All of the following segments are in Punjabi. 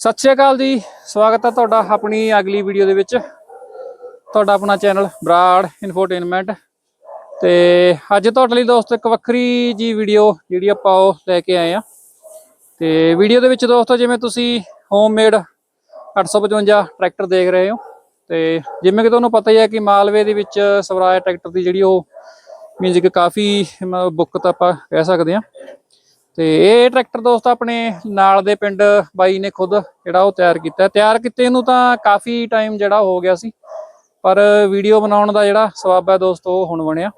ਸਤਿ ਸ਼੍ਰੀ ਅਕਾਲ ਜੀ। ਸਵਾਗਤ ਹੈ ਤੁਹਾਡਾ ਆਪਣੀ ਅਗਲੀ ਵੀਡੀਓ ਦੇ ਵਿੱਚ। ਤੁਹਾਡਾ ਆਪਣਾ ਚੈਨਲ ਬਰਾੜ ਇਨਫੋਟੇਨਮੈਂਟ ਤੇ ਅੱਜ ਤੁਹਾਡੇ ਲਈ ਦੋਸਤੋ ਇੱਕ ਵੱਖਰੀ ਜੀ ਵੀਡੀਓ ਜਿਹੜੀ ਆਪਾਂ ਉਹ ਲੈ ਕੇ ਆਏ ਆ। ਤੇ ਵੀਡੀਓ ਦੇ ਵਿੱਚ ਦੋਸਤੋ, ਜਿਵੇਂ ਤੁਸੀਂ ਹੋਮਮੇਡ 855 ਟਰੈਕਟਰ ਦੇਖ ਰਹੇ ਹੋ। ਤੇ ਜਿਵੇਂ ਕਿ ਤੁਹਾਨੂੰ ਪਤਾ ਹੀ ਹੈ ਕਿ ਮਾਲਵੇ ਦੇ ਵਿੱਚ ਸਵਰਾਜ ਟਰੈਕਟਰ ਦੀ ਜਿਹੜੀ ਉਹ ਮੀਨਸ ਕਿ ਕਾਫੀ ਬੁੱਕ ਤਾਂ ਆਪਾਂ ਕਹਿ ਸਕਦੇ ਆ ਤੇ ਇਹ ਟਰੈਕਟਰ ਦੋਸਤ ਆਪਣੇ ਨਾਲ ਦੇ ਪਿੰਡ ਬਾਈ ਨੇ ਖੁਦ ਜਿਹੜਾ ਉਹ ਤਿਆਰ ਕੀਤਾ ਤਿਆਰ ਕੀਤੇ ਨੂੰ ਤਾਂ ਕਾਫੀ ਟਾਈਮ ਜਿਹੜਾ ਹੋ ਗਿਆ ਸੀ ਪਰ ਵੀਡੀਓ ਬਣਾਉਣ ਦਾ ਜਿਹੜਾ ਸਵਾਬ ਹੈ ਦੋਸਤੋ ਉਹ ਹੁਣ ਬਣਿਆ।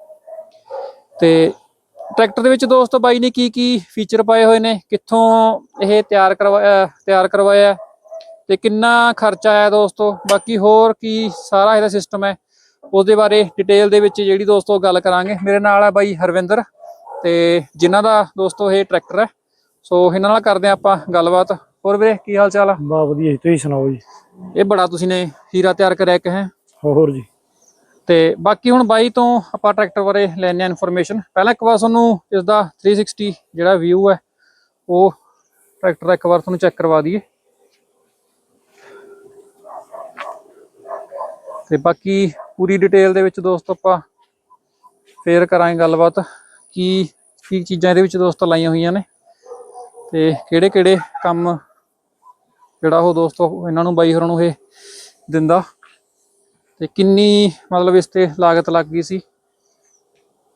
ਤੇ ਟਰੈਕਟਰ ਦੇ ਵਿੱਚ ਦੋਸਤੋ ਬਾਈ ਨੇ ਕੀ ਕੀ ਫੀਚਰ ਪਾਏ ਹੋਏ ਨੇ ਕਿੱਥੋਂ ਇਹ ਤਿਆਰ ਕਰਵਾਇਆ ਤਿਆਰ ਕਰਵਾਇਆ ਹੈ, ਤੇ ਕਿੰਨਾ ਖਰਚਾ ਆਇਆ ਦੋਸਤੋ? ਬਾਕੀ ਹੋਰ ਕੀ ਸਾਰਾ ਇਹਦਾ ਸਿਸਟਮ ਹੈ ਉਸ ਦੇ ਬਾਰੇ ਡਿਟੇਲ ਦੇ ਵਿੱਚ ਜਿਹੜੀ ਦੋਸਤੋ ਗੱਲ ਕਰਾਂਗੇ। ਮੇਰੇ ਨਾਲ ਹੈ ਬਾਈ ਹਰਵਿੰਦਰ। ਤੇ ਜਿਨ੍ਹਾਂ ਦਾ ਦੋਸਤੋ ਇਹ ਟਰੈਕਟਰ ਹੈ ਸੋ ਇਹਨਾਂ ਨਾਲ ਕਰਦੇ ਹਾਂ ਆਪਾਂ ਗੱਲਬਾਤ। ਹੋਰ ਵੀਰੇ ਕੀ ਹਾਲ ਚਾਲ ਆ? ਬਾ ਵਧੀਆ ਜੀ ਤੁਸੀਂ ਸੁਣਾਓ ਜੀ? ਇਹ ਬੜਾ ਤੁਸੀਂ ਨੇ ਹੀਰਾ ਤਿਆਰ ਕਰਿਆ ਇੱਕ ਹੈ? ਹੋਰ ਜੀ। ਤੇ ਬਾਕੀ ਹੁਣ ਬਾਈ ਤੋਂ ਆਪਾਂ ਟਰੈਕਟਰ ਬਾਰੇ ਲੈਣੇ ਆ ਇਨਫੋਰਮੇਸ਼ਨ ਪਹਿਲਾਂ ਇੱਕ ਵਾਰ ਤੁਹਾਨੂੰ ਇਸ ਦਾ 360 ਜਿਹੜਾ ਵਿਊ ਹੈ ਉਹ ਟਰੈਕਟਰ ਦਾ ਇੱਕ ਵਾਰ ਤੁਹਾਨੂੰ ਚੈੱਕ ਕਰਵਾ ਦਈਏ। ਤੇ ਬਾਕੀ ਪੂਰੀ ਡਿਟੇਲ ਦੇ ਵਿੱਚ ਦੋਸਤੋ ਆਪਾਂ ਫੇਰ ਕਰਾਂਗੇ ਗੱਲਬਾਤ ਕੀ ਕੀ ਚੀਜ਼ਾਂ ਇਹਦੇ ਵਿੱਚ ਦੋਸਤੋ ਲਾਈਆਂ ਹੋਈਆਂ ਨੇ। ਤੇ ਕਿਹੜੇ ਕਿਹੜੇ ਕੰਮ ਜਿਹੜਾ ਉਹ ਦੋਸਤੋ ਇਹਨਾਂ ਨੂੰ ਬਾਈ ਹੋਰਾਂ ਨੂੰ ਇਹ ਦਿੰਦਾ। ਤੇ ਕਿੰਨੀ ਮਤਲਬ ਇਸ ਤੇ ਲਾਗਤ ਲੱਗ ਗਈ ਸੀ।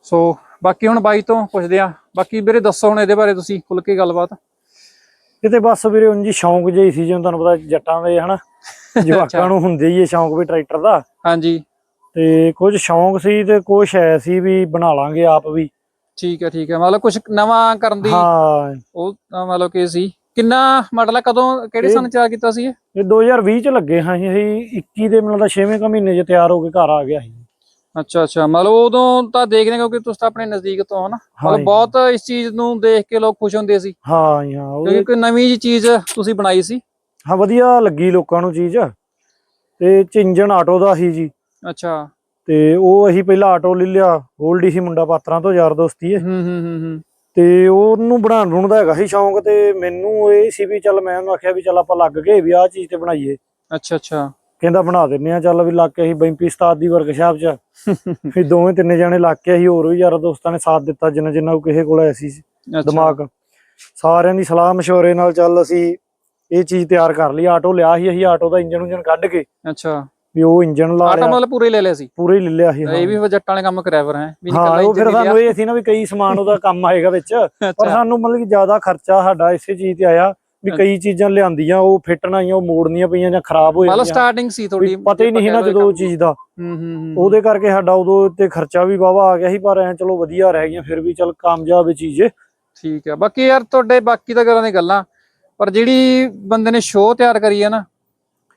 ਸੋ ਬਾਕੀ ਹੁਣ ਬਾਈ ਤੋਂ ਪੁੱਛਦੇ ਆ ਬਾਕੀ ਵੀਰੇ ਦੱਸੋ ਹੁਣ ਇਹਦੇ ਬਾਰੇ ਤੁਸੀਂ ਖੁੱਲ ਕੇ ਗੱਲਬਾਤ। ਇਹ ਤੇ ਬਸ ਵੀਰੇ ਉਂਝ ਸ਼ੌਂਕ ਜਿਹਾ ਸੀ ਜਿਵੇਂ ਤੁਹਾਨੂੰ ਪਤਾ ਜੱਟਾਂ ਦੇ ਹਨਾ ਜਵਾਕਾਂ ਨੂੰ ਹੁੰਦੇ ਹੀ ਇਹ ਸ਼ੌਂਕ ਵੀ ਟਰੈਕਟਰ ਦਾ। ਹਾਂਜੀ। ਤੇ ਕੁਝ ਸ਼ੌਂਕ ਸੀ ਤੇ ਕੁਝ ਐ ਸੀ ਵੀ ਬਣਾ ਲਾਂਗੇ ਆਪ ਵੀ। ਠੀਕ ਹੈ ਠੀਕ ਹੈ। ਮਤਲਬ ਕੁਝ ਨਵਾਂ ਕਰਨ ਦੀ ਹਾਂ। ਉਹ ਤਾਂ ਮਤਲਬ ਕਿ ਸੀ। ਕਿੰਨਾ ਮਾਡਲ ਹੈ ਕਦੋਂ ਕਿਹੜੇ ਇਹ- ਸਾਲ ਚ ਆ ਕੀਤਾ ਸੀ ਇਹ? ਇਹ 2020 ਚ ਲੱਗੇ ਹਾਂ ਅਸੀਂ। 21 ਦੇ ਮੈਨੂੰ ਲੱਗਦਾ 6ਵੇਂ ਕ ਮਹੀਨੇ ਚ ਤਿਆਰ ਹੋ ਕੇ ਘਰ ਆ ਗਿਆ ਸੀ। ਅੱਛਾ ਅੱਛਾ। ਮਤਲਬ ਉਦੋਂ ਤਾਂ ਦੇਖਦੇ ਕਿਉਂਕਿ ਤੁਸੀਂ ਤਾਂ ਆਪਣੇ ਨਜ਼ਦੀਕ ਤੋਂ ਹੋ ਨਾ। ਮਤਲਬ ਜੀ। ਬਹੁਤ ਇਸ ਚੀਜ਼ ਨੂੰ ਦੇਖ ਕੇ ਲੋਕ ਖੁਸ਼ ਹੁੰਦੇ ਸੀ। ਹਾਂ ਜੀ, ਹਾਂ। ਉਹ ਕਿਉਂਕਿ ਕੋਈ ਨਵੀਂ ਜੀ ਚੀਜ਼ ਤੁਸੀਂ ਬਣਾਈ ਸੀ। ਹਾਂ ਵਧੀਆ ਲੱਗੀ ਲੋਕਾਂ ਨੂੰ ਚੀਜ਼। ਤੇ ਇਹ 'ਚ ਇੰਜਨ ਆਟੋ ਦਾ ਸੀ ਜੀ। ਅੱਛਾ। ਤੇ ਉਹ ਅਸੀਂ ਪਹਿਲਾਂ ਆਟੋ ਲੈ ਲਿਆ ਗੋਲਡੀ ਸੀ ਮੁੰਡਾ ਪਾਤਰਾਂ ਤੋਂ ਯਾਰ ਦੋਸਤੀ ਹੈ ਹੂੰ। ਹੂੰ ਹੂੰ ਹੂੰ ਤੇ ਉਹਨੂੰ ਬਣਾਉਣ ਨੂੰ ਦਾ ਹੈਗਾ ਸੀ ਸ਼ੌਂਕ ਤੇ ਮੈਨੂੰ ਇਹ ਸੀ ਵੀ ਚੱਲ ਮੈਂ ਉਹਨੂੰ ਆਖਿਆ ਵੀ ਚੱਲ ਆਪਾਂ ਲੱਗ ਗਏ ਵੀ ਆਹ ਚੀਜ਼ ਤੇ ਬਣਾਈਏ। ਅੱਛਾ ਅੱਛਾ। ਕਹਿੰਦਾ ਬਣਾ ਦਿੰਨੇ ਆ ਚੱਲ ਵੀ ਲੱਗ ਕੇ ਅਸੀਂ ਬੈਂਪੀ ਉਸਤਾਦ ਦੀ ਵਰਕਸ਼ਾਪ 'ਚ ਫਿਰ ਦੋਵੇਂ ਤਿੰਨੇ ਜਾਣੇ ਲੱਗ ਕੇ ਅਸੀਂ ਹੋਰ ਵੀ ਯਾਰ ਦੋਸਤਾਂ ਨੇ ਸਾਥ ਦਿੱਤਾ ਜਿੰਨਾ ਜਿੰਨਾ ਕੋਈ ਕਿਸੇ ਕੋਲ ਐਸੀ ਦਿਮਾਗ। ਸਾਰਿਆਂ ਦੀ ਸਲਾਹ ਮਸ਼ਵਰੇ ਨਾਲ ਚੱਲ ਅਸੀਂ ਇਹ ਚੀਜ਼ ਤਿਆਰ ਕਰ ਲਈ ਆਟੋ ਲਿਆ ਸੀ ਅਸੀਂ ਆਟੋ ਦਾ ਇੰਜਨ ਉਂਜਨ ਕੱਢ ਕੇ। ਅੱਛਾ। ਵੀ ਉਹ ਇੰਜਨ ਲਾ ਆਟਾ ਲਿਆ। ਮਤਲਬ ਪੂਰੇ ਲੈ ਲਿਆ ਸੀ। ਪੂਰੇ ਲੈ ਲਿਆ ਸੀ। ਇਹ ਵੀ ਫਿਰ ਜੱਟਾਂ ਵਾਲੇ ਕੰਮ ਕਰਿਆ ਫਿਰ ਹੈ ਵੀ ਹਾਂ ਉਹ ਫਿਰ ਸਾਨੂੰ ਇਹ ਸੀ ਨਾ ਵੀ ਕਈ ਸਮਾਨ ਉਹਦਾ ਕੰਮ ਆਏਗਾ ਵਿੱਚ। ਪਰ ਸਾਨੂੰ ਮਤਲਬ ਕਿ ਜ਼ਿਆਦਾ ਖਰਚਾ ਸਾਡਾ ਇਸੇ ਚੀਜ਼ ਤੇ ਆਇਆ ਵੀ। ਕਈ ਚੀਜ਼ਾਂ ਲਿਆਂਦੀਆਂ ਉਹ ਫਿੱਟ ਨਾ ਆਈਆਂ ਉਹ ਮੋੜਨੀਆਂ ਪਈਆਂ ਜਾਂ ਖਰਾਬ ਹੋ ਮਤਲਬ ਸਟਾਰਟਿੰਗ ਸੀ ਵੀ ਪਤਾ ਹੀ ਨਹੀਂ ਨਾ ਜਦੋਂ ਉਹ ਚੀਜ਼ ਦਾ। ਹੂੰ ਹੂੰ ਹੂੰ ਉਹਦੇ ਕਰਕੇ ਸਾਡਾ ਉਦੋਂ ਤੇ ਖਰਚਾ ਵੀ ਵਾਵਾ ਆ ਗਿਆ ਸੀ ਪਰ ਐ ਚਲੋ ਵਧੀਆ ਰਹਿ ਗਈਆਂ ਫਿਰ ਵੀ ਚਲ ਕਾਮਯਾਬ ਇਹ ਚੀਜ਼ ਠੀਕ ਹੈ ਬਾਕੀ ਯਾਰ ਤੁਹਾਡੇ ਬਾਕੀ ਤਾਂ ਗੱਲਾਂ ਦੀ ਗੱਲਾਂ ਪਰ ਜਿਹੜੀ ਬੰਦੇ ਨੇ ਸ਼ੋਅ ਤਿਆਰ ਕਰੀ ਹੈ ਨਾ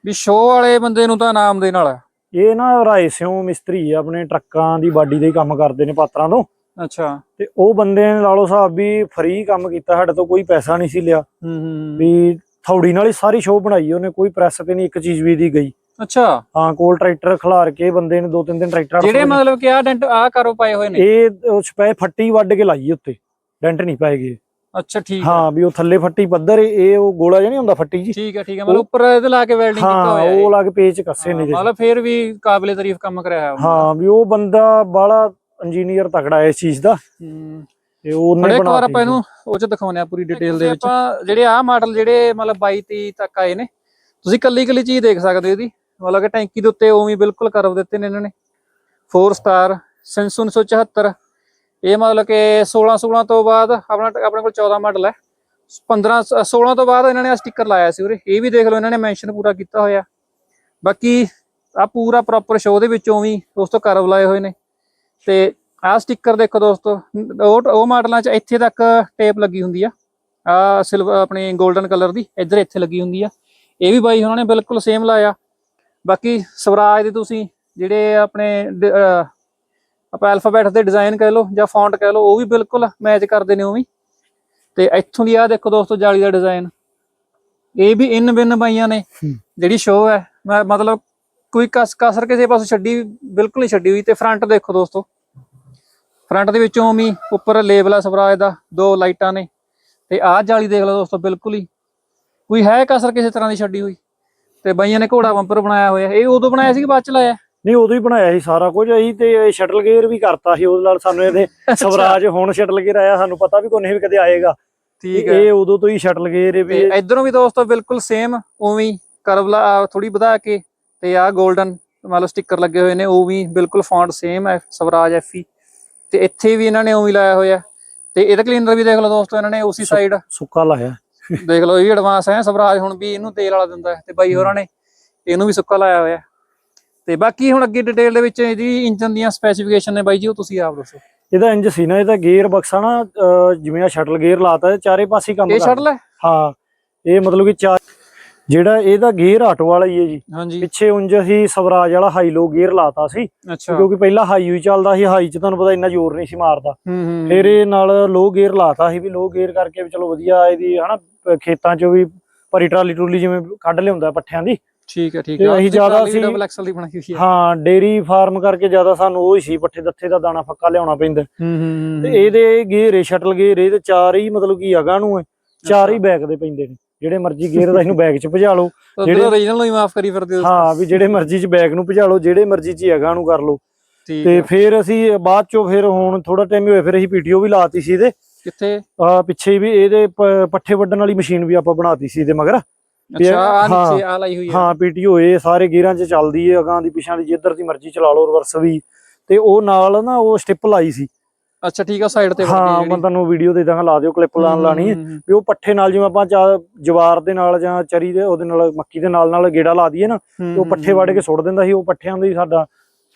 ਵੀ ਸ਼ੋਅ ਵਾਲੇ ਬੰਦੇ ਨੂੰ ਤਾਂ ਨਾਮ ਦੇਣ ਵਾਲਾ। ਇਹ ਨਾ ਰਾਏ ਸਿਓ ਮਿਸਤਰੀ ਆ ਆਪਣੇ ਟਰੱਕਾਂ ਦੀ ਬਾਡੀ ਦੇ ਕੰਮ ਕਰਦੇ ਨੇ ਪਾਤਰਾਂ ਤੋਂ। ਅੱਛਾ। ਤੇ ਉਹ ਬੰਦੇ ਨੇ ਲਾ ਲਓ ਸਾਹਿਬ ਵੀ ਫ੍ਰੀ ਕੰਮ ਕੀਤਾ ਸਾਡੇ ਤੋਂ ਕੋਈ ਪੈਸਾ ਨਹੀਂ ਸੀ ਲਿਆ। ਹੂੰ ਹੂੰ ਵੀ ਥੌੜੀ ਨਾਲ ਹੀ ਸਾਰੀ ਸ਼ੋਅ ਬਣਾਈ ਉਹਨੇ ਕੋਈ ਪ੍ਰੈਸ ਤੇ ਨਹੀਂ ਇੱਕ ਚੀਜ਼ ਵੀ ਦੀ ਗਈ। ਅੱਛਾ। ਹਾਂ ਕੋਲ ਟਰੈਕਟਰ ਖਿਲਾਰ ਕੇ ਬੰਦੇ ਨੇ ਦੋ ਤਿੰਨ ਦਿਨ ਟਰੈਕਟਰ ਜਿਹੜੇ ਮਤਲਬ ਕਿ ਆ ਡੈਂਟ ਆ ਕਰੋ ਪਾਏ ਹੋਏ ਨੇ? ਇਹ ਸਪੈ ਫੱਟੀ ਵੱਢ ਕੇ ਲਾਈ ਉੱਤੇ। ਡੈਂਟ ਨਹੀਂ ਪਾਏਗੇ ਅੱਛਾ ਠੀਕ ਹੈ। ਹਾਂ ਵੀ ਉਹ ਥੱਲੇ ਫੱਟੀ ਪੱਧਰ ਇਹ ਉਹ ਗੋਲਾ ਜਿਹਾ ਨਹੀਂ ਹੁੰਦਾ ਫੱਟੀ ਜੀ ਠੀਕ ਹੈ ਠੀਕ ਹੈ। ਮਤਲਬ ਉੱਪਰ ਇਹਦੇ ਲਾ ਕੇ ਵੈਲਡਿੰਗ ਕੀਤਾ ਹਾਂ ਹੋਇਆ ਉਹ ਹੈ ਲਾ ਕੇ ਪੇਚ ਕੱਸੇ ਨੇ ਮਤਲਬ ਫੇਰ ਵੀ ਕਾਬਲੇ ਤਾਰੀਫ ਕੰਮ ਕਰਿਆ ਹੈ ਉਹਨੇ। ਹਾਂ ਵੀ ਉਹ ਬੰਦਾ ਬਾਲਾ ਇੰਜੀਨੀਅਰ ਤਕੜਾ ਹੈ ਇਸ ਚੀਜ਼ ਦਾ। ਹੂੰ। ਤੇ ਉਹਨੇ ਬਣਾ ਵਾਰ ਆਪਾਂ ਇਹਨੂੰ ਉਹ ਚ ਦਿਖਾਉਂਦੇ ਆ ਪੂਰੀ ਡਿਟੇਲ ਦੇ ਵਿੱਚ। ਆਪਾਂ ਜਿਹੜੇ ਆ ਮਾਡਲ ਜਿਹੜੇ ਮਤਲਬ 22 23 ਤੱਕ ਆਏ ਨੇ ਤੁਸੀਂ ਕੱਲੀ ਕੱਲੀ ਚੀਜ਼ ਦੇਖ ਸਕਦੇ ਹੋ ਇਹਦੀ। ਮਤਲਬ ਕਿ ਟੈਂਕੀ ਦੇ ਉੱਤੇ ਉਵੇਂ ਬਿਲਕੁਲ ਕਰਵ ਦਿੱਤੇ ਨੇ ਇਹਨਾਂ ਨੇ। 4 ਸਟਾਰ ਸਿੰਸ 1974 ਇਹ ਮਤਲਬ ਕਿ 16 16 ਤੋਂ ਬਾਅਦ ਆਪਣਾ ਆਪਣੇ ਕੋਲ 14 ਮਾਡਲ ਹੈ। 15 16 ਤੋਂ ਬਾਅਦ ਇਹਨਾਂ ਨੇ ਆ ਸਟicker ਲਾਇਆ ਸੀ ਉਰੇ। ਇਹ ਵੀ ਦੇਖ ਲਓ ਇਹਨਾਂ ਨੇ ਮੈਂਸ਼ਨ ਪੂਰਾ ਕੀਤਾ ਹੋਇਆ। ਬਾਕੀ ਆ ਪੂਰਾ ਪ੍ਰੋਪਰ ਸ਼ੋਅ ਦੇ ਵਿੱਚੋਂ ਵੀ ਦੋਸਤੋ ਕਰਵ ਲਾਏ ਹੋਏ ਨੇ। ਤੇ ਆਹ ਸਟicker ਦੇਖੋ ਦੋਸਤੋ, ਉਹ ਉਹ ਮਾਡਲਾਂ 'ਚ ਇੱਥੇ ਤੱਕ ਟੇਪ ਲੱਗੀ ਹੁੰਦੀ ਆ। ਆ ਸਿਲਵਰ ਆਪਣੇ 골ਡਨ ਕਲਰ ਦੀ ਇੱਧਰ ਇੱਥੇ ਲੱਗੀ ਹੁੰਦੀ ਆ। ਇਹ ਵੀ ਬਾਈ ਉਹਨਾਂ ਨੇ ਬਿਲਕੁਲ ਸੇਮ ਲਾਇਆ। ਬਾਕੀ ਸਵਰਾਜ ਦੇ ਤੁਸੀਂ ਜਿਹੜੇ ਆਪਣੇ ਆਪਾਂ ਅਲਫਾਬੈਟ ਦੇ ਡਿਜ਼ਾਈਨ ਕਹਿ ਲਓ ਜਾਂ ਫੌਂਟ ਕਹਿ ਲਓ ਉਹ ਵੀ ਬਿਲਕੁਲ ਮੈਚ ਕਰਦੇ ਨੇ ਉਵੇਂ ਹੀ। ਤੇ ਇੱਥੋਂ ਦੀ ਆ ਦੇਖੋ ਦੋਸਤੋ ਜਾਲੀ ਦਾ ਡਿਜ਼ਾਈਨ ਇਹ ਵੀ ਇਨ ਬਿਨ ਬਾਈਆਂ ਨੇ। ਜਿਹੜੀ ਸ਼ੋਅ ਹੈ ਮੈਂ- ਮਤਲਬ ਕੋਈ ਕਸ ਕਸਰ ਕਿਸੇ ਪਾਸੇ ਛੱਡੀ ਬਿਲਕੁਲ ਨਹੀਂ ਛੱਡੀ ਹੋਈ। ਤੇ ਫਰੰਟ ਦੇਖੋ ਦੋਸਤੋ। ਫਰੰਟ ਦੇ ਵਿੱਚੋਂ ਵੀ ਉੱਪਰ ਲੇਬਲ ਆ ਸਵਰਾਜ ਦਾ ਦੋ ਲਾਈਟਾਂ ਨੇ। ਤੇ ਆਹ ਜਾਲੀ ਦੇਖ ਲਓ ਦੋਸਤੋ ਬਿਲਕੁਲ ਹੀ। ਕੋਈ ਹੈ ਕਸਰ ਕਿਸੇ ਤਰ੍ਹਾਂ ਦੀ ਛੱਡੀ ਹੋਈ? ਤੇ ਬਾਈਆਂ ਨੇ ਘੋੜਾ ਬੰਪਰ ਬਣਾਇਆ ਹੋਇਆ। ਇਹ ਉਦੋਂ ਬਣਾਇਆ ਸੀ ਕਿ ਬਾਅਦ ਚ ਲਾਇਆ? ਨਹੀਂ ਉਦੋਂ ਹੀ ਬਣਾਇਆ ਸੀ ਸਾਰਾ ਕੁਝ। ਅਸੀਂ ਤੇ ਸ਼ਟਲ ਗੇਅਰ ਵੀ ਕਰਤਾ ਸੀ ਉਹਦੇ ਨਾਲ ਸਾਨੂੰ ਇਹਦੇ ਸਵਰਾਜ ਹੁਣ ਸ਼ਟਲ ਗੇਅਰ ਆਇਆ ਸਾਨੂੰ ਪਤਾ ਵੀ ਕੋਈ ਨਹੀਂ ਵੀ ਕਦੇ ਆਏਗਾ। ਠੀਕ ਹੈ। ਇਹ ਉਦੋਂ ਤੋਂ ਹੀ ਸ਼ਟਲ ਗੇਅਰ ਵੀ ਇਧਰੋਂ ਵੀ ਦੋਸਤੋ ਬਿਲਕੁਲ ਸੇਮ ਉਵੇਂ ਹੀ ਕਰਵ ਥੋੜੀ ਵਧਾ ਕੇ ਤੇ ਆ 골ਡਨ ਮੰਨ ਲਓ ਸਟicker ਲੱਗੇ ਹੋਏ ਨੇ ਉਹ ਵੀ ਬਿਲਕੁਲ ਫੌਂਟ ਸੇਮ ਹੈ ਸਵਰਾਜ ਐਫਈ ਤੇ ਇੱਥੇ ਵੀ ਇਹਨਾਂ ਨੇ ਉਵੇਂ ਲਾਇਆ ਹੋਇਆ। ਤੇ ਇਹਦਾ ਕਲੀਨਰ ਵੀ ਦੇਖ ਲਓ ਦੋਸਤੋ ਇਹਨਾਂ ਨੇ ਉਸੇ ਸਾਈਡ ਸੁੱਕਾ ਲਾਇਆ। ਦੇਖ ਲਓ ਇਹ ਐਡਵਾਂਸ ਹੈ ਸਵਰਾਜ ਹੁਣ ਵੀ ਇਹਨੂੰ ਤੇਲ ਵਾਲਾ ਦਿੰਦਾ ਹੈ। ਤੇ ਬਾਈ ਹੋਰਾਂ ਨੇ ਇਹਨੂੰ ਵੀ ਸੁੱਕਾ ਲਾਇਆ ਹੋਇਆ। ਤੇ ਬਾਕੀ ਹੁਣ ਅੱਗੇ ਡਿਟੇਲ ਦੇ ਵਿੱਚ ਇਹਦੀ ਇੰਜਨ ਦੀਆਂ ਸਪੈਸੀਫਿਕੇਸ਼ਨ ਨੇ ਬਾਈ ਜੀ ਉਹ ਤੁਸੀਂ ਆਪ ਦੱਸੋ। ਇਹਦਾ ਇੰਜ ਸੀ ਨਾ ਇਹਦਾ ਗੇਅਰ ਬਕਸਾ ਨਾ ਜਿਵੇਂ ਆ ਸ਼ਟਲ ਗੇਅਰ ਲਾਤਾ ਇਹ ਚਾਰੇ ਪਾਸੇ ਹੀ ਕੰਮ ਇਹ ਕਰਦਾ। ਛੱਡ ਲੈ ਹਾਂ ਇਹ ਮਤਲਬ ਕਿ ਚਾਰ ਜਿਹੜਾ ਇਹਦਾ ਗੇਅਰ ਆਟੋ ਵਾਲਾ ਹੀ ਹੈ ਜੀ। ਪਿੱਛੇ ਉਂਝ ਅਸੀਂ ਸਵਰਾਜ ਵਾਲਾ ਹਾਈ ਲੋ ਗੇਅਰ ਲਾਤਾ ਸੀ। ਕਿਉਂਕਿ ਪਹਿਲਾਂ ਹਾਈ ਹੀ ਚੱਲਦਾ ਸੀ ਹਾਈ 'ਚ ਤੁਹਾਨੂੰ ਪਤਾ ਇੰਨਾ ਜ਼ੋਰ ਨਹੀਂ ਸੀ ਮਾਰਦਾ। ਹੂੰ ਹੂੰ ਫਿਰ ਇਹ ਨਾਲ ਲੋ ਗੇਅਰ ਲਾਤਾ ਸੀ ਵੀ ਲੋ ਗੇਅਰ ਕਰਕੇ ਵੀ ਚਲੋ ਵਧੀਆ ਇਹਦੀ ਹਨਾ ਖੇਤਾਂ 'ਚੋਂ ਵੀ ਭਰੀ ਟਰਾਲੀ ਟਰੂਲੀ ਜਿਵੇਂ ਕੱਢ ਲਿਆਉਂਦਾ ਪੱਠਿਆਂ ਦੀ। ਠੀਕ ਹੈ ਠੀਕ ਤੇ ਹੈ। ਅਸੀਂ ਜ਼ਿਆਦਾ ਸੀ- ਡਬਲ ਐਕਸਲ ਦੀ ਬਣਾਈ ਹੋਈ ਹੈ। ਹਾਂ ਡੇਰੀ ਫਾਰਮ ਕਰਕੇ ਜ਼ਿਆਦਾ ਸਾਨੂੰ ਉਹ ਹੀ ਸੀ ਪੱਠੇ ਦੱਥੇ ਦਾ ਦਾਣਾ ਫੱਕਾ ਲਿਆਉਣਾ ਪੈਂਦਾ। ਹੂੰ ਹੂੰ ਤੇ ਇਹਦੇ ਗੇਅਰ ਏ ਸ਼ਟਲ ਗੇਅਰ ਇਹਦੇ ਚਾਰ ਹੀ ਮਤਲਬ ਕਿ ਅਗਾਂ ਨੂੰ ਹੈ ਚਾਰ ਹੀ ਬੈਕ ਦੇ ਪੈਂਦੇ ਨੇ। ਜਿਹੜੇ ਮਰਜ਼ੀ ਗੇਅਰ ਦਾ ਇਹਨੂੰ ਬੈਕ 'ਚ ਭਜਾ ਲਓ। ਜਿਹੜੇ ਓਰੀਜਨਲ ਨੂੰ ਹੀ ਮਾਫ ਕਰੀ ਫਿਰਦੇ ਹੋ। ਹਾਂ ਵੀ ਜਿਹੜੇ ਮਰਜ਼ੀ 'ਚ ਬੈਕ ਨੂੰ ਭਜਾ ਲਓ ਜਿਹੜੇ ਮਰਜ਼ੀ 'ਚ ਅਗਾਂ ਨੂੰ ਕਰ ਲਓ। ਤੇ ਫਿਰ ਅਸੀਂ ਬਾਅਦ ਚੋਂ ਫਿਰ ਹੁਣ ਥੋੜਾ ਟਾਈਮ ਹੀ ਹੋਇਆ ਫਿਰ ਅਸੀਂ ਪੀਟੀਓ ਵੀ ਲਾਤੀ ਸੀ ਇਹਦੇ। ਕਿੱਥੇ? ਆ ਪਿੱਛੇ ਵੀ ਇਹਦੇ ਪੱਠੇ ਵੱਢਣ ਵਾਲੀ ਮਸ਼ੀਨ ਵੀ ਆਪਾਂ ਬਣਾਤੀ ਸੀ ਇਹਦੇ ਮਗਰ। ਅੱਛਾ ਆ ਹਾਂ। ਨੀਚੇ ਆ ਲਾਈ ਹੋਈ ਹੈ ਹਾਂ ਪੀਟੀਓ ਇਹ ਸਾਰੇ ਗੇਅਰਾਂ 'ਚ ਚੱਲਦੀ ਹੈ ਅਗਾਂ ਦੀ ਪਿਛਾਂ ਦੀ ਜਿੱਧਰ ਦੀ ਮਰਜ਼ੀ ਚਲਾ ਲਓ ਰਿਵਰਸ ਵੀ। ਤੇ ਉਹ ਨਾਲ ਨਾ ਉਹ ਸਟਿਪ ਲਾਈ ਸੀ। ਅੱਛਾ ਠੀਕ ਆ ਸਾਈਡ ਤੇ ਹਾਂ ਮੈਂ ਤੁਹਾਨੂੰ ਵੀਡੀਓ ਦੇ ਦਾਂਗਾ ਲਾ ਦਿਓ ਕਲਿੱਪ ਲਾਣ। ਲਾਣੀ ਵੀ ਉਹ ਪੱਠੇ ਨਾਲ ਜਿਵੇਂ ਆਪਾਂ ਜਵਾਰ ਦੇ ਨਾਲ ਜਾਂ ਚਰੀ ਦੇ ਉਹਦੇ ਨਾਲ ਮੱਕੀ ਦੇ ਨਾਲ ਨਾਲ ਗੇੜਾ ਲਾ ਦਈਏ ਨਾ ਉਹ ਪੱਠੇ ਵੱਢ ਕੇ ਸੁੱਟ ਦਿੰਦਾ ਸੀ ਉਹ ਪੱਠਿਆਂ ਦਾ ਹੀ ਸਾਡਾ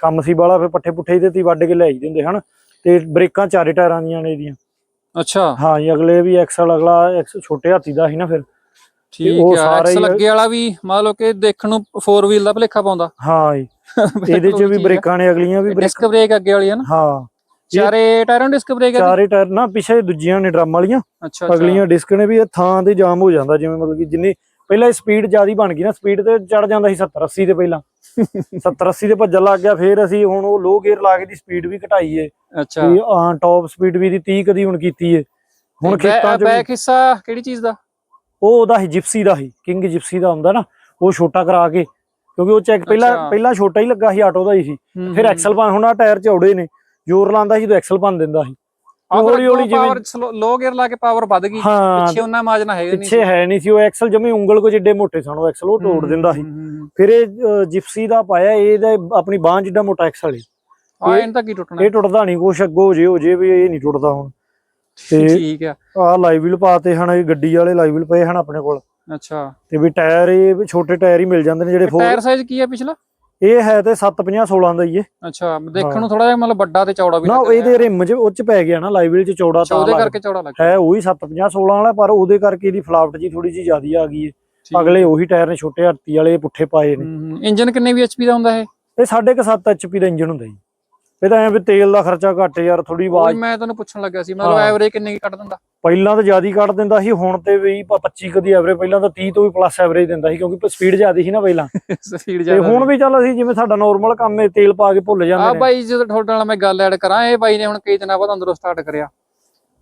ਕੰਮ ਸੀ ਬਾਲਾ ਫਿਰ ਪੱਠੇ ਪੁੱਠੇ ਇਹਦੇ ਤੇ ਵੱਢ ਕੇ ਲੈ ਜਾਂਦੇ ਹੁੰਦੇ ਹਨ। ਤੇ ਬ੍ਰੇਕਾਂ ਚਾਰੇ ਟਾਇਰਾਂ ਦੀਆਂ ਨੇ ਇਹਦੀਆਂ। ਅੱਛਾ। ਹਾਂ ਜੀ ਅਗਲੇ ਵੀ ਐਕਸਲ ਅਗਲਾ ਐਕਸ ਛੋਟੇ ਹਾਥੀ ਦਾ ਸੀ ਨਾ ਫਿਰ। ਠੀਕ ਹੀ- ਅੱਗੇ ਵਾਲਾ ਵੀ ਮੰਨ ਲਓ ਕਿ ਦੇਖਣ ਨੂੰ 4 ਵੀਲ ਦਾ ਭਲੇਖਾ ਪਾਉਂਦਾ। ਹਾਂ ਜੀ। ਇਹਦੇ 'ਚ ਵੀ ਬ੍ਰੇਕਾਂ ਨੇ ਅਗਲੀਆਂ ਵੀ ਬ੍ਰੇਕ ਡਿਸਕ ਬ੍ਰੇਕ ਅੱਗੇ ਵਾਲੀ ਹੈ ਨਾ। ਹਾਂ। ਚਾਰੇ ਟਾਇਰਾਂ ਡਿਸਕ ਬ੍ਰੇਕ ਹੈ ਚਾਰੇ ਟਾਇਰ ਨਾ ਪਿੱਛੇ ਦੂਜੀਆਂ ਨੇ ਡਰਮ ਵਾਲੀਆਂ। ਅਗਲੀਆਂ ਡਿਸਕ ਨੇ ਵੀ ਇਹ ਥਾਂ ਤੇ ਜਾਮ ਹੋ ਜਾਂਦਾ ਜਿਵੇਂ ਮਤਲਬ ਕਿ ਜਿੰਨੀ ਪਹਿਲਾਂ ਸਪੀਡ ਜ਼ਿਆਦੀ ਬਣ ਗਈ ਨਾ ਸਪੀਡ ਤੇ ਚੜ ਜਾਂਦਾ ਸੀ 70 80 ਤੇ ਪਹਿਲਾਂ। 70 80 ਤੇ ਭੱਜਣ ਲੱਗ ਗਿਆ ਫਿਰ ਅਸੀਂ ਹੁਣ ਉਹ ਲੋ ਗੇਅਰ ਲਾ ਕੇ ਦੀ ਸਪੀਡ ਵੀ ਘਟਾਈ ਏ ਅੱਛਾ। ਵੀ ਹਾਂ ਟੌਪ ਸਪੀਡ ਵੀ ਦੀ 30 ਕਦੀ ਹੁਣ ਕੀਤੀ ਏ। ਹੁਣ ਖੇਤਾਂ 'ਚ ਬੈਕ ਹਿੱਸਾ ਕਿਹੜੀ ਚੀਜ਼ ਦਾ? ਉਹ ਉਹਦਾ ਹੀ ਜਿਪਸੀ ਦਾ ਹੀ ਕਿੰਗ ਜਿਪਸੀ ਦਾ ਹੁੰਦਾ ਨਾ ਉਹ ਛੋਟਾ ਕਰਾ ਕੇ ਕਿਉਂਕਿ ਉਹ ਚੈੱਕ ਪਹਿਲਾਂ। ਪਹਿਲਾਂ ਛੋਟਾ ਹੀ ਲੱਗਾ ਸੀ ਆਟੋ ਦਾ ਹੀ ਸੀ। ਹੂੰ, ਫਿਰ ਹੂੰ। ਐਕਸਲ ਪਾਣ ਹੁਣ ਆ ਟਾਇਰ ਚੌੜੇ ਨੇ ਜ਼ੋਰ ਲਾਉਂਦਾ ਸੀ ਜਦੋਂ ਐਕਸਲ ਪਾਣ ਦਿੰਦਾ ਸੀ। ਹੌਲੀ ਹੌਲੀ ਜਿਵੇਂ ਲੋ ਗੇਅਰ ਲਾ ਕੇ ਪਾਵਰ ਵੱਧ ਗਈ ਹਾਂ। ਪਿੱਛੇ ਉਹਨਾਂ ਮਾਜਨਾ ਹੈਗਾ ਨਹੀਂ ਪਿੱਛੇ ਹੈ ਨਹੀਂ ਸੀ ਉਹ ਐਕਸਲ ਜਮੇ ਉਂਗਲ ਕੋ ਜਿੱਡੇ ਮੋਟੇ ਸਨ ਉਹ ਐਕਸਲ ਉਹ ਤੋੜ ਦਿੰਦਾ ਸੀ। ਫਿਰ ਇਹ ਜਿਪਸੀ ਦਾ ਪਾਇਆ ਇਹਦਾ ਆਪਣੀ ਬਾਂਹ ਜਿੱਡਾ ਮੋਟਾ ਐਕਸਲ ਹੈ ਆ ਇਹਨਾਂ ਤਾਂ ਕੀ ਟੁੱਟਣਾ? ਇਹ ਟੁੱਟਦਾ ਨਹੀਂ ਕੁਛ ਅੱਗੋਂ ਹੋ ਜੇ ਹੋ ਜੇ ਵੀ ਇਹ ਨਹੀਂ ਟੁੱਟਦਾ ਹੁਣ। ਤੇ ਠੀਕ ਆ। ਆਹ ਲਾਈਵ ਵੀਲ ਪਾਤੇ ਹਨ ਇਹ ਗੱਡੀ ਵਾਲੇ ਲਾਈਵ ਵੀਲ ਪਏ ਹਨ ਆਪਣੇ ਕੋਲ। ਅੱਛਾ। ਤੇ ਵੀ ਟਾਇਰ ਇਹ ਵੀ ਛੋਟੇ ਟਾਇਰ ਹੀ ਮਿਲ ਜਾਂਦੇ ਨੇ ਜਿਹੜੇ ਫੋਰ ਟਾਇਰ ਸਾਈਜ਼ ਕੀ ਆ ਪਿਛਲਾ? ਇਹ ਹੈ ਤੇ 750 16 ਦਾ ਹੀ ਹੈ ਅੱਛਾ ਦੇਖਣ ਨੂੰ ਥੋੜਾ ਜਿਹਾ ਮਤਲਬ ਵੱਡਾ ਤੇ ਚੌੜਾ ਵੀ ਨਾ ਇਹਦੇ ਰਿਮ 'ਚ ਉਹ 'ਚ ਪੈ ਗਿਆ ਨਾ ਲਾਈਵ ਵੀਲ 'ਚ ਚੌੜਾ ਤਾਂ ਉਹਦੇ ਕਰਕੇ ਚੌੜਾ ਲੱਗ ਹੈ ਉਹੀ 750 16 ਵਾਲਾ ਪਰ ਉਹਦੇ ਕਰਕੇ ਇਹਦੀ ਫਲਾਵਟ ਜੀ ਥੋੜੀ ਜੀ ਜ਼ਿਆਦੀ ਆ ਗਈ ਹੈ। ਅਗਲੇ ਉਹੀ ਟਾਇਰ ਨੇ ਛੋਟੇ ਹੱਤੀ ਵਾਲੇ ਪੁੱਠੇ ਪਾਏ ਨੇ। ਇੰਜਨ ਕਿੰਨੇ ਵੀ ਐਚਪੀ ਦਾ ਹੁੰਦਾ ਇਹ? ਇਹ ਸਾਢੇ ਕੁ 7 ਐਚਪੀ ਦਾ ਇੰਜਨ ਹੁੰਦਾ ਜੀ। ਇਹ ਤਾਂ ਐ ਵੀ ਤੇਲ ਦਾ ਖਰਚਾ ਘੱਟ ਯਾਰ ਥੋੜੀ ਆਵਾਜ਼ ਮੈਂ ਤੁਹਾਨੂੰ ਪੁੱਛਣ ਲੱਗਾ ਸੀ ਮਤਲਬ। ਐਵਰੇਜ ਕਿੰਨੇ ਕੀ ਕੱਢ ਦਿੰਦਾ? ਪਹਿਲਾਂ ਤਾਂ ਜ਼ਿਆਦਾ ਕੱਢ ਦਿੰਦਾ ਸੀ ਹੁਣ ਤੇ ਵੀ 25 ਕਦੀ ਐਵਰੇਜ ਪਹਿਲਾਂ ਤਾਂ 30 ਤੋਂ ਵੀ ਪਲੱਸ ਐਵਰੇਜ ਦਿੰਦਾ ਸੀ ਕਿਉਂਕਿ ਸਪੀਡ ਜ਼ਿਆਦੀ ਸੀ ਨਾ ਪਹਿਲਾਂ। ਸਪੀਡ ਤੇ ਜ਼ਿਆਦਾ ਹੁਣ ਵੀ ਚੱਲ ਅਸੀਂ ਜਿਵੇਂ ਸਾਡਾ ਨਾਰਮਲ ਕੰਮ ਹੈ ਤੇਲ ਪਾ ਕੇ ਭੁੱਲ ਆ ਜਾਂਦੇ ਨੇ। ਬਾਈ ਜਦੋਂ ਤੁਹਾਡੇ ਨਾਲ ਮੈਂ ਗੱਲ ਐਡ ਕਰਾਂ ਇਹ ਬਾਈ ਨੇ ਹੁਣ ਕਈ ਦਿਨਾਂ ਬਾਅਦ ਅੰਦਰੋਂ ਸਟਾਰਟ ਕਰਿਆ।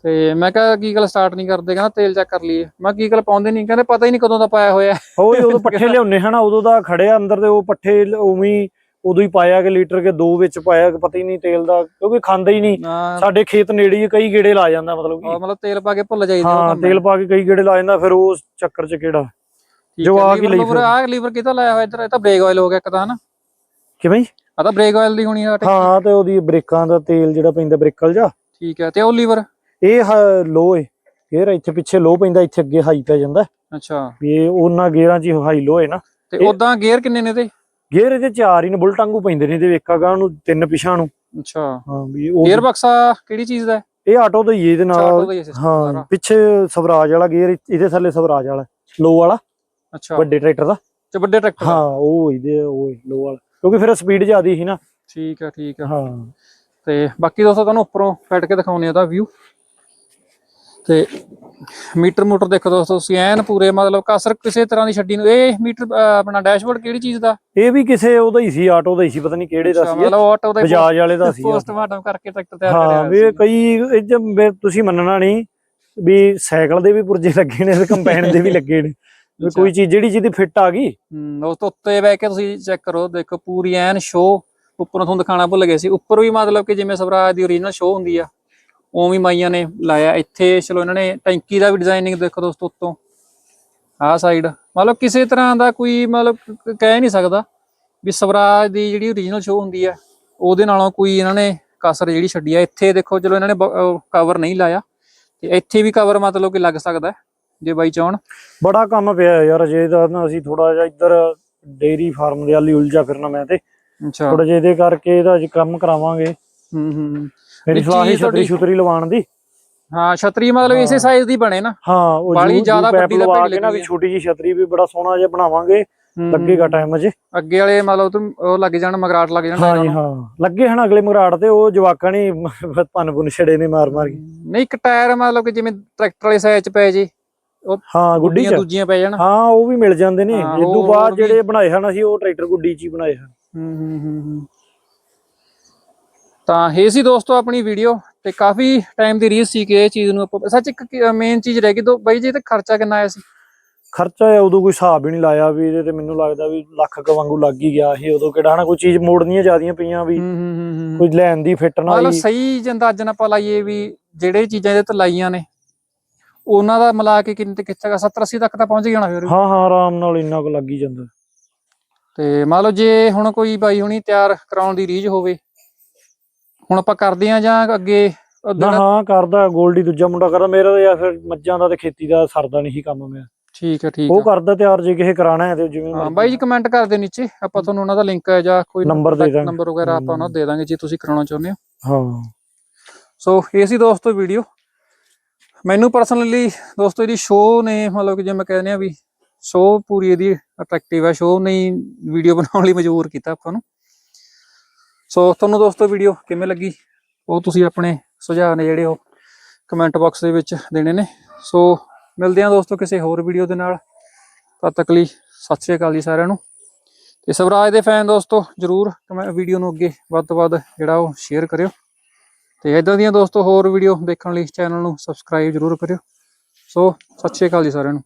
ਤੇ ਮੈਂ ਕਿਹਾ ਕੀ ਗੱਲ ਸਟਾਰਟ ਨਹੀਂ ਕਰਦੇ? ਕਹਿੰਦਾ ਤੇਲ ਚੈੱਕ ਕਰ ਲਈਏ। ਮੈਂ ਕੀ ਗੱਲ ਪਾਉਂਦੇ ਨਹੀਂ? ਕਹਿੰਦੇ ਪਤਾ ਹੀ ਨਹੀਂ ਕਦੋਂ ਦਾ ਪਾਇਆ ਹੋਇਆ ਉਹ ਉਦੋਂ ਪੱਠੇ ਲਿਆਉਨੇ ਹਨਾ ਉਦੋਂ ਦਾ ਖੜਿਆ ਅੰਦਰ ਤੇ ਉਹ ਪੱਠੇ ਉਵੇਂ ਉਦੋਂ ਹੀ ਪਾਇਆ ਕਿ ਲੀਟਰ ਕੇ ਦੋ ਵਿੱਚ ਪਾਇਆ ਕਿ ਪਤਾ ਹੀ ਨਹੀਂ ਤੇਲ ਦਾ ਕਿਉਂਕਿ ਖਾਂਦਾ ਹੀ ਨਹੀਂ। ਸਾਡੇ ਖੇਤ ਨੇੜੇ ਹੀ ਕਈ ਗੇੜੇ ਲਾ ਜਾਂਦਾ ਮਤਲਬ ਕਿ। ਮਤਲਬ ਤੇਲ ਪਾ ਕੇ ਭੁੱਲ ਜਾਈਦਾ ਹਾਂ ਤੇਲ ਪਾ ਕੇ ਕਈ ਗੇੜੇ ਲਾ ਜਾਂਦਾ ਫਿਰ ਉਹ ਚੱਕਰ ਚ ਕਿਹੜਾ? ਜਵਾਕ ਹੀ ਲਈ ਫਿਰ। ਆ ਲੀਵਰ ਕਿਤਾ ਲਾਇਆ ਹੋਇਆ ਇੱਧਰ? ਇਹ ਤਾਂ ਬ੍ਰੇਕ ਆਇਲ ਹੋ ਗਿਆ ਇੱਕ ਤਾਂ ਹਨਾ? ਕਿਵੇਂ? ਜੀ? ਆ ਤਾਂ ਬ੍ਰੇਕ ਆਇਲ ਦੀ ਹੋਣੀ ਆ। ਹਾਂ ਤੇ ਉਹਦੀ ਬ੍ਰੇਕਾਂ ਦਾ ਤੇਲ ਜਿਹੜਾ ਪੈਂਦਾ ਬ੍ਰੇਕਲ ਜਾ ਠੀਕ ਹੈ ਤੇ ਉਹ ਲੀਵਰ? ਇਹ ਲੋ ਏ। ਗੇਅਰ ਇੱਥੇ ਪਿੱਛੇ ਲੋ ਪੈਂਦਾ ਇੱਥੇ ਅੱਗੇ ਹਾਈ ਪੈ ਜਾਂਦਾ। ਅੱਛਾ। ਵੀ ਇਹ ਉਹਨਾਂ ਗੇਅਰਾਂ 'ਚ ਹਾਈ ਲੋ ਹੈ ਨਾ। ਤੇ ਇਹ- ਉਦਾਂ ਗੇਅਰ ਕਿੰਨੇ ਨੇ ਤੇ ਗੇਅਰ ਇਹਦੇ ਚਾਰ ਹੀ ਨੇ ਬੁਲਟ ਵਾਂਗੂ ਪੈਂਦੇ ਨੇ ਇਹਦੇ ਵੇਖਾਗਾ ਨੂੰ ਤਿੰਨ ਪਿਛਾਂ ਨੂੰ। ਅੱਛਾ। ਹਾਂ ਵੀ ਉਹ ਗੇਅਰ ਬਕਸਾ ਕਿਹੜੀ ਚੀਜ਼ ਦਾ ਹੈ? ਇਹ ਆਟੋ ਦਾ ਹੀ ਇਹਦੇ ਨਾਲ। ਦਾ ਹੀ। ਪਿੱਛੇ ਸਵਰਾਜ ਵਾਲਾ ਗੇਅਰ ਇਹਦੇ ਥੱਲੇ ਸਵਰਾਜ ਵਾਲਾ ਲੋ ਵਾਲਾ। ਅੱਛਾ। ਵੱਡੇ ਟਰੈਕਟਰ ਦਾ। ਤੇ ਵੱਡੇ ਟਰੈਕਟਰ ਦਾ। ਹਾਂ ਉਹ ਇਹਦੇ ਉਹ ਲੋ ਵਾਲਾ। ਕਿਉਂਕਿ ਫਿਰ ਸਪੀਡ ਜ਼ਿਆਦੀ ਸੀ ਨਾ। ਠੀਕ ਹੈ ਠੀਕ ਹੈ ਹਾਂ। ਤੇ ਬਾਕੀ ਦੋਸਤੋ ਤੁਹਾਨੂੰ ਉੱਪਰੋਂ ਫੈਟ ਕੇ ਦਿਖਾਉਣੇ ਆ ਉਹਦਾ ਵਿਊ ਤੇ ਮੀਟਰ ਮੋਟਰ ਦੇਖੋ ਦੋਸਤੋ ਤੁਸੀਂ ਐਨ ਪੂਰੇ ਮਤਲਬ ਕਸਰ ਕਿਸੇ ਤਰ੍ਹਾਂ ਦੀ ਛੱਡੀ ਨੂੰ। ਇਹ ਮੀਟਰ ਆਪਣਾ ਡੈਸ਼ਬੋਰਡ ਕਿਹੜੀ ਚੀਜ਼ ਦਾ? ਇਹ ਵੀ ਕਿਸੇ ਉਹਦਾ ਹੀ ਸੀ ਆਟੋ ਦਾ ਹੀ ਸੀ ਪਤਾ ਨਹੀਂ ਕਿਹੜੇ ਦਾ ਸੀ। ਮਤਲਬ ਆਟੋ ਦਾ ਬਜਾਜ ਵਾਲੇ ਦਾ ਸੀ ਪੋਸਟਮਾਰਟਮ ਕਰਕੇ ਟਰੈਕਟਰ ਤਿਆਰ ਹਾਂ ਕਰਿਆ ਵੀ ਇਹ ਕਈ ਇਹ ਵੀ ਤੁਸੀਂ ਮੰਨਣਾ ਨਹੀਂ ਵੀ ਸਾਈਕਲ ਦੇ ਵੀ ਪੁਰਜੇ ਲੱਗੇ ਨੇ ਤੇ ਕੰਪੈਨ ਦੇ ਵੀ ਲੱਗੇ ਨੇ। ਵੀ। ਕੋਈ ਚੀਜ਼ ਜਿਹੜੀ ਜਿਹਦੀ ਫਿੱਟ ਆ ਗਈ। ਉਸ ਤੋਂ ਉੱਤੇ ਬਹਿ ਕੇ ਤੁਸੀਂ ਚੈੱਕ ਕਰੋ ਦੇਖੋ ਪੂਰੀ ਐਨ ਸ਼ੋ ਉੱਪਰੋਂ ਤੁਹਾਨੂੰ ਦਿਖਾਣਾ ਭੁੱਲ ਗਏ ਸੀ। ਉੱਪਰ ਵੀ ਮਤਲਬ ਕਿ ਜਿਵੇਂ ਸਵਰਾਜ ਦੀ ਓਰੀਜਨਲ ਸ਼ੋ ਹੁੰਦੀ ਆ। ਉਵੇਂ ਹੀ ਮਾਈਆਂ ਨੇ ਲਾਇਆ। ਇੱਥੇ ਚਲੋ ਇਹਨਾਂ ਨੇ ਟੈਂਕੀ ਦਾ ਵੀ ਡਿਜ਼ਾਈਨਿੰਗ ਦੇਖੋ ਦੋਸਤੋ ਉੱਤੋਂ। ਆਹ ਸਾਈਡ ਮਤਲਬ ਕਿਸੇ ਤਰ੍ਹਾਂ ਦਾ ਕੋਈ ਮਤਲਬ ਕਹਿ ਨਹੀਂ ਸਕਦਾ ਵੀ ਸਵਰਾਜ ਦੀ ਜਿਹੜੀ ਓਰੀਜਨਲ ਸ਼ੋ ਹੁੰਦੀ ਆ ਉਹਦੇ ਨਾਲੋਂ ਕੋਈ ਇਹਨਾਂ ਨੇ ਕਸਰ ਜਿਹੜੀ ਛੱਡੀ ਆ ਇੱਥੇ ਦੇਖੋ ਚਲੋ ਇਹਨਾਂ ਨੇ ਕਵਰ ਨਹੀਂ ਲਾਇਆ ਤੇ ਇੱਥੇ ਵੀ ਕਵਰ ਮਤਲਬ ਕਿ ਲੱਗ ਸਕਦਾ ਹੈ, ਜੇ ਬਾਈ ਚਾਹਣ ਬੜਾ ਕੰਮ ਪਿਆ ਯਾਰ ਅਜੇ ਦਾ ਅਸੀਂ ਥੋੜਾ ਜਿਹਾ ਇੱਧਰ ਡੇਰੀ ਫਾਰਮ ਦੇ ਵਾਲੀ ਉਲਝਾ ਫਿਰਨਾ ਮੈਂ ਤੇ। ਅੱਛਾ। ਥੋੜਾ ਜਿਹਾ ਇਹਦੇ ਕਰਕੇ ਇਹਦਾ ਅੱਜ ਕੰਮ ਕਰਾਵਾਂਗੇ। ਹੂੰ ਹੂੰ। ਮੇਰੀ ਵੀ ਸਲਾਹ ਹੈ ਛਤਰੀ ਛੁਤਰੀ ਲਵਾਉਣ ਦੀ। ਹਾਂ ਛਤਰੀ ਮਤਲਬ ਇਸੇ। ਸਾਈਜ਼ ਦੀ ਬਣੇ ਨਾ। ਹਾਂ ਉਹ ਬਾਹਲੀ ਜੂ- ਜ਼ਿਆਦਾ ਪੈਪ ਵੱਡੀ ਨਾ ਵੀ ਲੱਗਣੀ ਹੈ। ਛੋਟੀ ਜੀ ਛਤਰੀ ਵੀ ਬੜਾ ਸੋਹਣਾ ਜਿਹਾ ਬਣਾਵਾਂਗੇ ਲੱਗੇਗਾ ਟਾਈਮ ਅਜੇ ਅੱਗੇ ਵਾਲੇ ਮਤਲਬ ਤੁਮ ਉਹ ਲੱਗ ਜਾਣ ਮਗਰਾਟ ਲੱਗ ਜਾਣ ਹਾਂ। ਹਾਂ। ਲੱਗੇ ਹਨ ਅਗਲੇ ਮਰਾੜ ਤੇ ਉਹ ਜਵਾਕਾਂ ਨੇ ਭੰਨ ਭੁੰਨ ਛੜੇ ਨੇ ਮਾਰ ਮਾਰ ਕੇ। ਨਹੀਂ ਇੱਕ ਟਾਇਰ ਮਤਲਬ ਕਿ ਜਿਵੇਂ ਟਰੈਕਟਰ ਵਾਲੇ ਸਾਈਜ਼ ਚ ਪੈ ਜੇ ਹਾਂ ਗੁੱਡੀ ਚ। ਦੂਜੀਆਂ ਪੈ ਜਾਣ। ਹਾਂ ਉਹ ਵੀ ਮਿਲ ਜਾਂਦੇ ਨੇ। ਇਸ ਤੋਂ ਬਾਅਦ ਵੀ- ਜਿਹੜੇ ਬਣਾਏ ਹਨ ਅਸੀਂ ਉਹ ਟਰੈਕਟਰ ਗੁੱਡੀ ਚ ਹੀ ਬਣਾਏ ਹਨ। ਹੂੰ ਹੂੰ ਹੂੰ। ਤਾਂ ਇਹ ਸੀ ਦੋਸਤੋ ਆਪਣੀ ਵੀਡੀਓ ਤੇ ਕਾਫੀ ਟਾਈਮ ਦੀ ਰੀਸ ਸੀ ਕਿ ਇਹ ਚੀਜ਼ ਨੂੰ ਆਪਾਂ ਸੱਚ ਇੱਕ ਮੇਨ ਚੀਜ਼ ਰਹਿ ਗਈ ਦੋ ਬਾਈ ਜੀ ਤੇ ਖਰਚਾ ਕਿੰਨਾ ਆਇਆ ਸੀ? ਖਰਚਾ ਹੈ ਉਦੋਂ ਕੋਈ ਹਿਸਾਬ ਹੀ ਨਹੀਂ ਲਾਇਆ ਵੀ ਇਹਦੇ ਤੇ ਮੈਨੂੰ ਲੱਗਦਾ ਵੀ ਲੱਖ ਕ ਵਾਂਗੂ ਲੱਗ ਹੀ ਗਿਆ ਇਹ ਉਦੋਂ ਕਿਹੜਾ ਹਨਾ ਕੋਈ ਚੀਜ਼ ਮੋੜਨੀਆਂ ਜ਼ਿਆਦੀਆਂ ਪਈਆਂ ਵੀ ਕੋਈ ਲੈਣ ਦੀ ਫਿੱਟ ਨਾ ਮਤਲਬ ਸਹੀ ਜੇ ਅੰਦਾਜ਼ਨ ਆਪਾਂ ਲਾਈਏ ਵੀ ਜਿਹੜੇ ਚੀਜ਼ਾਂ ਇਹਦੇ ਤੇ ਲਾਈਆਂ ਨੇ ਉਹਨਾਂ ਦਾ ਮਿਲਾ ਕੇ ਕਿੰਨੇ ਤੇ ਕਿੱਥੇ 70 80 ਤੱਕ ਤਾਂ ਪਹੁੰਚ ਗਿਆ ਹੋਣਾ ਫਿਰ। ਹਾਂ ਹਾਂ ਆਰਾਮ ਨਾਲ ਇੰਨਾ ਕੁ ਲੱਗ ਹੀ ਜਾਂਦਾ। ਤੇ ਮੰਨ ਲਓ ਜੇ ਹੁਣ ਕੋਈ ਬਾਈ ਹੁਣੀ ਤਿਆਰ ਕਰਾਉਣ ਦੀ ਰੀਝ ਹੋਵੇ ਹੁਣ ਆਪਾਂ ਕਰਦੇ ਆ ਜਾਂ ਅੱਗੇ ਨਾ ਹਾਂ ਕਰਦਾ ਗੋਲਡੀ ਦੂਜਾ ਮੁੰਡਾ ਕਰਦਾ ਮੇਰਾ ਤਾਂ ਯਾਰ ਫਿਰ ਮੱਝਾਂ ਦਾ ਤੇ ਖੇਤੀ ਦਾ ਸਰਦਾ ਨਹੀਂ ਕੰਮ ਮੇਰਾ। ਠੀਕ ਹੈ ਠੀਕ ਉਹ ਹੈ ਕਰਦਾ ਤਿਆਰ ਜੇ ਕਿਸੇ ਕਰਾਣਾ ਹੈ ਤੇ ਜਿਵੇਂ ਹਾਂ। ਬਾਈ ਜੀ ਕਮੈਂਟ ਕਰ ਦਿਓ ਨੀਚੇ ਆਪਾਂ ਤੁਹਾਨੂੰ ਉਹਨਾਂ ਦਾ ਲਿੰਕ ਜਾਂ ਕੋਈ ਨੰਬਰ ਦੇ ਦਾਂਗੇ। ਨੰਬਰ ਵਗੈਰਾ ਆਪਾਂ ਉਹਨਾਂ ਦੇ ਦਾਂਗੇ ਜੇ ਤੁਸੀਂ ਕਰਾਉਣਾ ਚਾਹੁੰਦੇ ਹੋ। ਹਾਂ। ਸੋ ਇਹ ਸੀ ਦੋਸਤੋ ਵੀਡੀਓ ਮੈਨੂੰ ਪਰਸਨਲੀ ਦੋਸਤੋ ਇਹਦੀ ਸ਼ੋਅ ਨੇ ਮਤਲਬ ਕਿ ਜੇ ਮੈਂ ਕਹਿੰਦੇ ਆ ਵੀ ਸ਼ੋਅ ਪੂਰੀ ਇਹਦੀ ਅਟਰੈਕਟਿਵ ਹੈ ਸ਼ੋਅ ਨਹੀਂ ਵੀਡੀਓ ਬਣਾਉਣ ਲਈ ਮਜਬੂਰ ਕੀਤਾ ਆਪਾਂ ਨੂੰ। ਸੋ ਤੁਹਾਨੂੰ ਦੋਸਤੋ ਵੀਡੀਓ ਕਿਵੇਂ ਲੱਗੀ? ਉਹ ਤੁਸੀਂ ਆਪਣੇ ਸੁਝਾਅ ਨੇ ਜਿਹੜੇ ਉਹ ਕਮੈਂਟ ਬਾਕਸ ਦੇ ਵਿੱਚ ਦੇਣੇ ਨੇ। ਸੋ ਮਿਲਦੇ ਹਾਂ ਦੋਸਤੋ ਕਿਸੇ ਹੋਰ ਵੀਡੀਓ ਦੇ ਨਾਲ। ਤਦ ਤੱਕ ਲਈ ਸਤਿ ਸ਼੍ਰੀ ਅਕਾਲ ਜੀ ਸਾਰਿਆਂ ਨੂੰ। ਤੇ ਸਵਰਾਜ ਦੇ ਫੈਨ ਦੋਸਤੋ, ਜਰੂਰ ਵੀਡੀਓ ਨੂੰ ਅੱਗੇ ਵੱਧ ਤੋਂ ਵੱਧ ਜਿਹੜਾ ਉਹ ਸ਼ੇਅਰ ਕਰਿਓ। ਤੇ ਇਦਾਂ ਦੀਆਂ ਦੋਸਤੋ ਹੋਰ ਵੀਡੀਓ ਦੇਖਣ ਲਈ ਚੈਨਲ ਨੂੰ ਸਬਸਕ੍ਰਾਈਬ ਜਰੂਰ ਕਰਿਓ। ਸੋ ਸਤਿ ਸ਼੍ਰੀ ਅਕਾਲ ਜੀ ਸਾਰਿਆਂ ਨੂੰ।